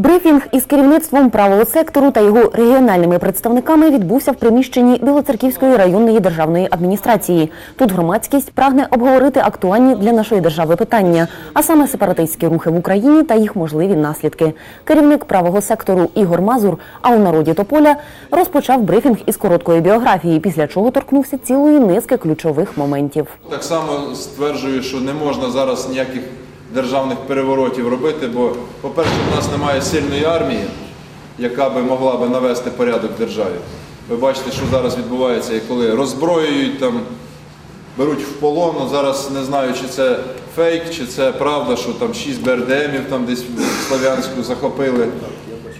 Брифінг із керівництвом правого сектору та його регіональними представниками відбувся в приміщенні Білоцерківської районної державної адміністрації. Тут громадськість прагне обговорити актуальні для нашої держави питання, а саме сепаратистські рухи в Україні та їх можливі наслідки. Керівник правого сектору Ігор Мазур, а у народі Тополя, розпочав брифінг із короткої біографії, після чого торкнувся цілої низки ключових моментів. Так само стверджую, що не можна зараз ніяких державних переворотів робити, бо, по-перше, в нас немає сильної армії, яка би могла би навести порядок в державі. Ви бачите, що зараз відбувається, і коли роззброюють, там, беруть в полон, ну, зараз не знаю, чи це фейк, чи це правда, що там 6 БРДМів там десь в Слов'янську захопили.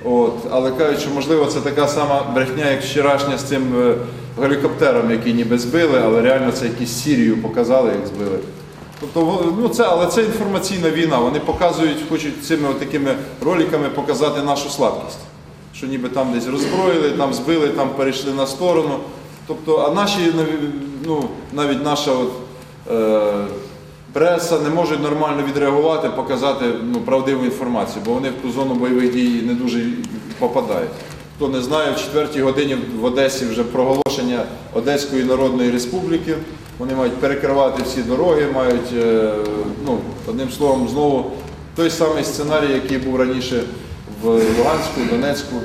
От. Але кажуть, що можливо це така сама брехня, як вчорашня з цим е, гелікоптером, який ніби збили, але реально це якісь Сірію показали, як збили. Тобто, ну це, але це інформаційна війна. Вони показують, хочуть цими такими роликами показати нашу слабкість. Що ніби там десь роззброїли, там збили, там перейшли на сторону. Тобто, а наші ну, навіть наша от, е, преса не може нормально відреагувати, показати ну, правдиву інформацію, бо вони в ту зону бойових дій не дуже попадають. Хто не знає, в четвертій годині в Одесі вже проголошення Одеської Народної Республіки. Вони мають перекривати всі дороги, мають, е, ну, одним словом, знову той самий сценарій, який був раніше в Луганську, Донецьку.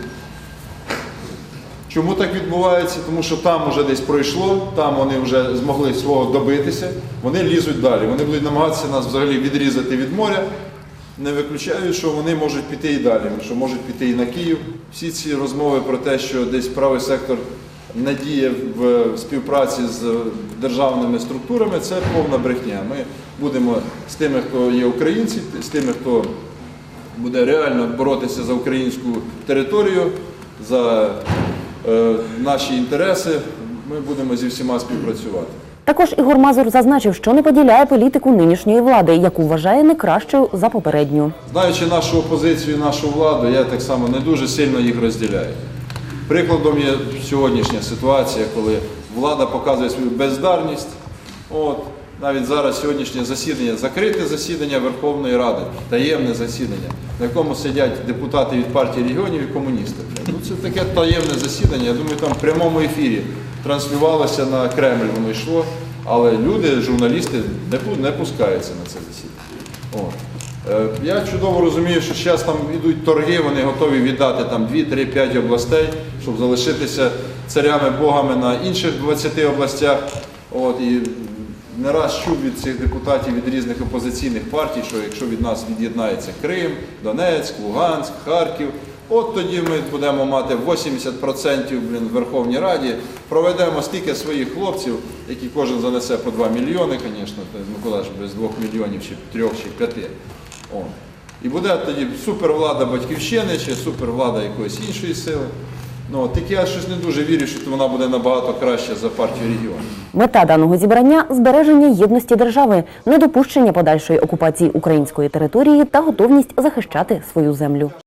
Чому так відбувається? Тому що там вже десь пройшло, там вони вже змогли свого добитися, вони лізуть далі. Вони будуть намагатися нас взагалі відрізати від моря. Не виключаю, що вони можуть піти і далі, що можуть піти і на Київ. Всі ці розмови про те, що десь правий сектор не діє в співпраці з державними структурами, це повна брехня. Ми будемо з тими, хто є українці, з тими, хто буде реально боротися за українську територію, за е, наші інтереси. Ми будемо зі всіма співпрацювати. Також Ігор Мазур зазначив, що не поділяє політику нинішньої влади, яку вважає не кращою за попередню. Знаючи нашу опозицію, нашу владу, я так само не дуже сильно їх розділяю. Прикладом є сьогоднішня ситуація, коли влада показує свою бездарність. Навіть зараз сьогоднішнє засідання, закрите засідання Верховної Ради, таємне засідання, на якому сидять депутати від партії регіонів і комуністи. Ну, це таке таємне засідання, я думаю, там в прямому ефірі транслювалося на Кремль, воно йшло, але люди, журналісти не, пускаються на це засідання. Е, Я чудово розумію, що зараз там йдуть торги, вони готові віддати там 2, 3, 5 областей, щоб залишитися царями-богами на інших 20 областях. От, і не раз чув від цих депутатів від різних опозиційних партій, що якщо від нас від'єднається Крим, Донецьк, Луганськ, Харків, от тоді ми будемо мати 80% блін, в Верховній Раді, проведемо стільки своїх хлопців, які кожен занесе по 2 мільйони, звісно, ж без 2 мільйонів чи 3 чи 5. О. І буде тоді супервлада батьківщини чи супервлада якоїсь іншої сили. Ну, тільки я щось не дуже вірю, що вона буде набагато краще за партію регіонів. Мета даного зібрання збереження єдності держави, недопущення подальшої окупації української території та готовність захищати свою землю.